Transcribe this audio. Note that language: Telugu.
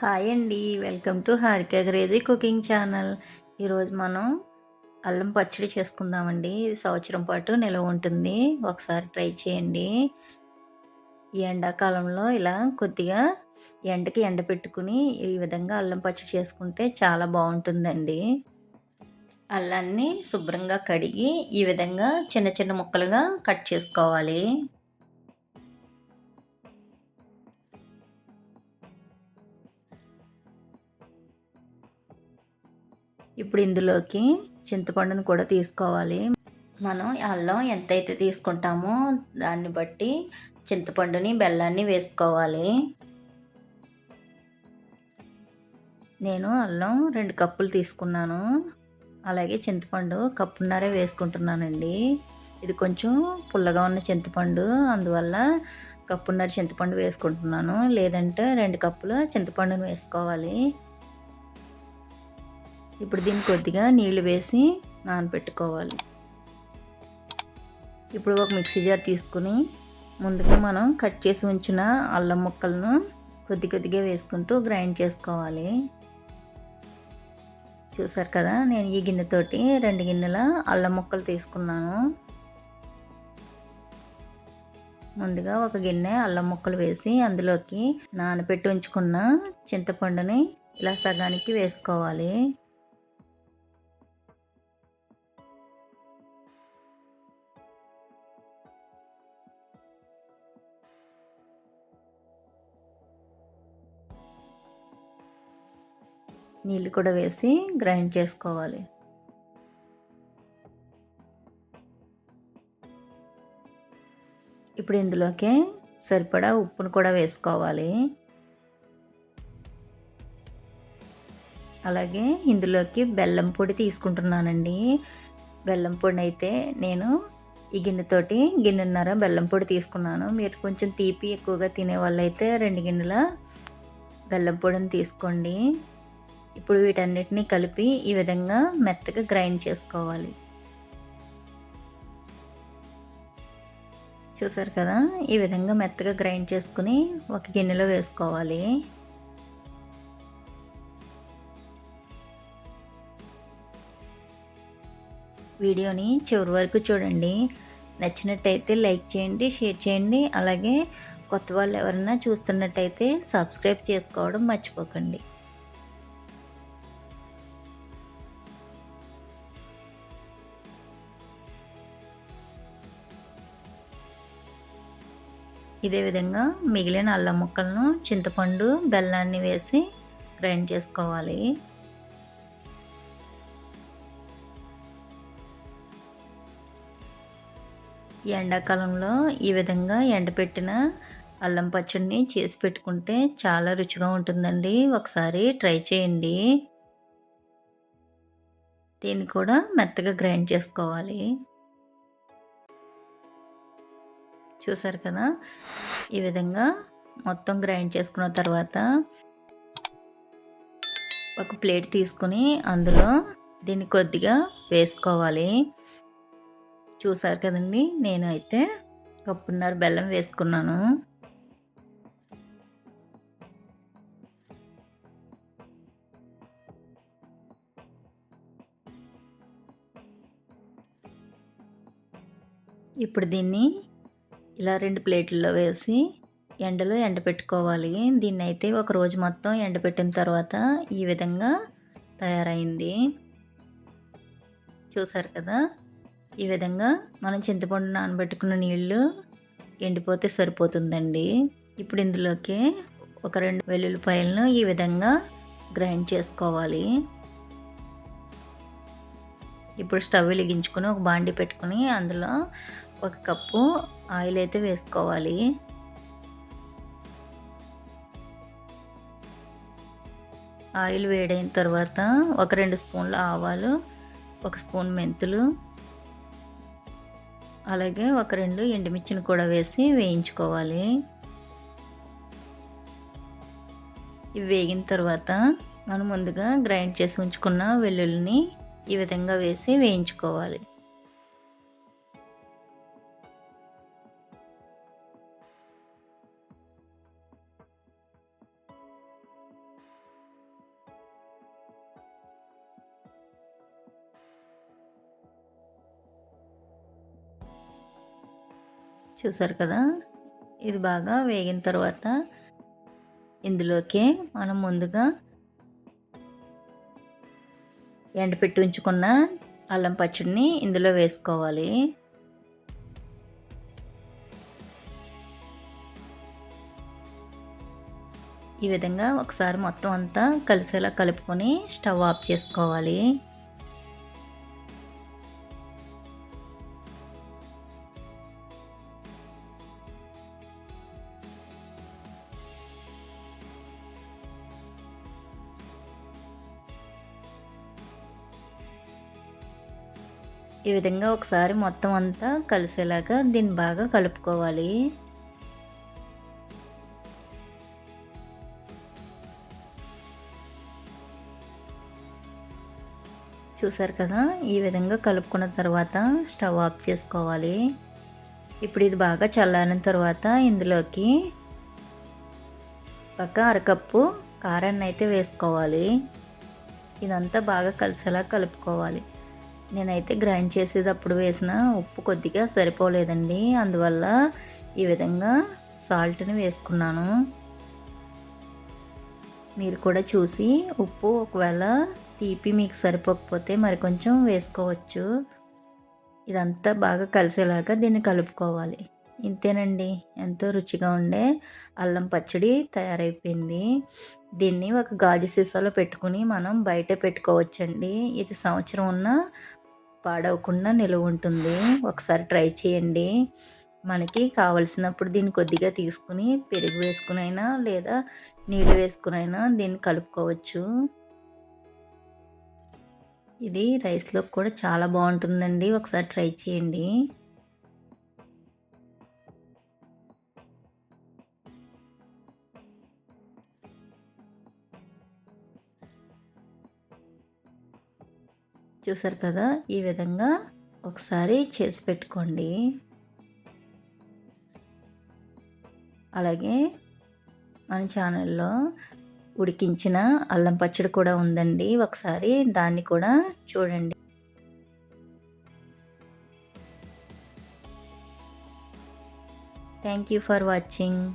హాయ్ అండి. Welcome to Harika crazy cooking channel. ఈరోజు మనం అల్లం పచ్చడి చేసుకుందామండి. ఇది సంవత్సరం పాటు నిల్వ ఉంటుంది. ఒకసారి ట్రై చేయండి. ఈ ఎండాకాలంలో ఇలా కొద్దిగా ఎండకి ఎండ పెట్టుకుని ఈ విధంగా అల్లం పచ్చడి చేసుకుంటే చాలా బాగుంటుందండి. అల్లాన్ని శుభ్రంగా కడిగి ఈ విధంగా చిన్న చిన్న ముక్కలుగా కట్ చేసుకోవాలి. ఇప్పుడు ఇందులోకి చింతపండును కూడా తీసుకోవాలి. మనం అల్లం ఎంతైతే తీసుకుంటామో దాన్ని బట్టి చింతపండుని బెల్లాన్ని వేసుకోవాలి. నేను అల్లం రెండు కప్పులు తీసుకున్నాను. అలాగే చింతపండు కప్పున్నరే వేసుకుంటున్నానండి. ఇది కొంచెం పుల్లగా ఉన్న చింతపండు అందువల్ల కప్పున్నర చింతపండు వేసుకుంటున్నాను. లేదంటే రెండు కప్పులు చింతపండును వేసుకోవాలి. ఇప్పుడు దీన్ని కొద్దిగా నీళ్ళు వేసి నానబెట్టుకోవాలి ఇప్పుడు ఒక మిక్సీ జార్ తీసుకుని ముందుగా మనం కట్ చేసి ఉంచిన అల్లం ముక్కలను కొద్ది కొద్దిగా వేసుకుంటూ గ్రైండ్ చేసుకోవాలి. చూసారు కదా నేను ఈ గిన్నెతోటి రెండు గిన్నెల అల్లం ముక్కలు తీసుకున్నాను. ముందుగా ఒక గిన్నె అల్లం ముక్కలు వేసి అందులోకి నానబెట్టి ఉంచుకున్న చింతపండుని ఇలా సగానికి వేసుకోవాలి. నీళ్ళు కూడా వేసి గ్రైండ్ చేసుకోవాలి. ఇప్పుడు ఇందులోకి సరిపడా ఉప్పును కూడా వేసుకోవాలి. అలాగే ఇందులోకి బెల్లం పొడి తీసుకుంటున్నానండి. బెల్లం పొడిని అయితే నేను ఈ గిన్నెతోటి గిన్నెన్నర బెల్లం పొడి తీసుకున్నాను. మీరు కొంచెం తీపి ఎక్కువగా తినే వాళ్ళైతే రెండు గిన్నెల బెల్లం పొడిని తీసుకోండి. ఇప్పుడు వీటన్నిటిని కలిపి ఈ విధంగా మెత్తగా గ్రైండ్ చేసుకోవాలి. చూసారు కదా? ఈ విధంగా మెత్తగా గ్రైండ్ చేసుకుని ఒక గిన్నెలో వేసుకోవాలి. వీడియోని చివరి వరకు చూడండి. నచ్చినట్టయితే లైక్ చేయండి షేర్ చేయండి. అలాగే కొత్త వాళ్ళు ఎవరైనా చూస్తున్నట్టయితే సబ్స్క్రైబ్ చేసుకోవడం మర్చిపోకండి. ఇదే విధంగా మిగిలిన అల్లం ముక్కలను చింతపండు బెల్లాన్ని వేసి గ్రైండ్ చేసుకోవాలి. ఎండాకాలంలో ఈ విధంగా ఎండపెట్టిన అల్లం పచ్చడిని చేసి పెట్టుకుంటే చాలా రుచిగా ఉంటుందండి. ఒకసారి ట్రై చేయండి. దీన్ని కూడా మెత్తగా గ్రైండ్ చేసుకోవాలి. చూసారు కదా? ఈ విధంగా మొత్తం గ్రైండ్ చేసుకున్న తర్వాత ఒక ప్లేట్ తీసుకుని అందులో దీన్ని కొద్దిగా వేసుకోవాలి. చూసారు కదండి? నేను అయితే కప్పున్నర బెల్లం వేసుకున్నాను. ఇప్పుడు దీన్ని ఇలా రెండు ప్లేట్లలో వేసి ఎండలో ఎండపెట్టుకోవాలి. దీన్ని అయితే ఒక రోజు మొత్తం ఎండపెట్టిన తర్వాత ఈ విధంగా తయారైంది. చూసారు కదా? ఈ విధంగా మనం చింతపండు నానబెట్టుకున్న నీళ్ళు ఎండిపోతే సరిపోతుందండి. ఇప్పుడు ఇందులోకి ఒక రెండు వెల్లుల్లిపాయలను ఈ విధంగా గ్రైండ్ చేసుకోవాలి. ఇప్పుడు స్టవ్ వెలిగించుకొని ఒక బాండి పెట్టుకుని అందులో ఒక కప్పు ఆయిల్ అయితే వేసుకోవాలి. ఆయిల్ వేడైన తర్వాత ఒక రెండు స్పూన్ల ఆవాలు ఒక స్పూన్ మెంతులు అలాగే ఒక రెండు ఎండుమిర్చిని కూడా వేసి వేయించుకోవాలి. ఇవి వేగిన తర్వాత మనం ముందుగా గ్రైండ్ చేసి ఉంచుకున్న వెల్లుల్లిని ఈ విధంగా వేసి వేయించుకోవాలి. చూసారు కదా? ఇది బాగా వేగిన తర్వాత ఇందులోకి మనం ముందుగా ఎండపెట్టి ఉంచుకున్న అల్లం పచ్చడిని ఇందులో వేసుకోవాలి. ఈ విధంగా ఒకసారి మొత్తం అంతా కలిసేలా కలుపుకొని స్టవ్ ఆఫ్ చేసుకోవాలి. ఈ విధంగా ఒకసారి మొత్తం అంతా కలిసేలాగా దీన్ని బాగా కలుపుకోవాలి. చూసారు కదా? ఈ విధంగా కలుపుకున్న తర్వాత స్టవ్ ఆఫ్ చేసుకోవాలి. ఇప్పుడు ఇది బాగా చల్లారిన తర్వాత ఇందులోకి ఒక అరకప్పు కారాన్ని అయితే వేసుకోవాలి. ఇదంతా బాగా కలిసేలా కలుపుకోవాలి. నేనైతే గ్రైండ్ చేసేటప్పుడు వేసిన ఉప్పు కొద్దిగా సరిపోలేదండి. అందువల్ల ఈ విధంగా సాల్ట్ని వేసుకున్నాను. మీరు కూడా చూసి ఉప్పు ఒకవేళ తీపి మీకు సరిపోకపోతే మరి కొంచెం వేసుకోవచ్చు. ఇదంతా బాగా కలిసేలాగా దీన్ని కలుపుకోవాలి. ఇంతేనండి. ఎంతో రుచిగా ఉండే అల్లం పచ్చడి తయారైపోయింది. దీన్ని ఒక గాజు సీసాలో పెట్టుకుని మనం బయట పెట్టుకోవచ్చండి. ఇది సంవత్సరం ఉన్న పాడవకుండా నిలువ ఉంటుంది. ఒకసారి ట్రై చేయండి. మనకి కావలసినప్పుడు దీన్ని కొద్దిగా తీసుకుని పెరుగు వేసుకునైనా లేదా నీళ్ళు వేసుకునైనా దీన్ని కలుపుకోవచ్చు. ఇది రైస్లో కూడా చాలా బాగుంటుందండి. ఒకసారి ట్రై చేయండి. చూసారు కదా? ఈ విధంగా ఒకసారి చేసి పెట్టుకోండి. అలాగే మన ఛానల్లో ఉడికించిన అల్లం పచ్చడి కూడా ఉందండి. ఒకసారి దాన్ని కూడా చూడండి. Thank you for watching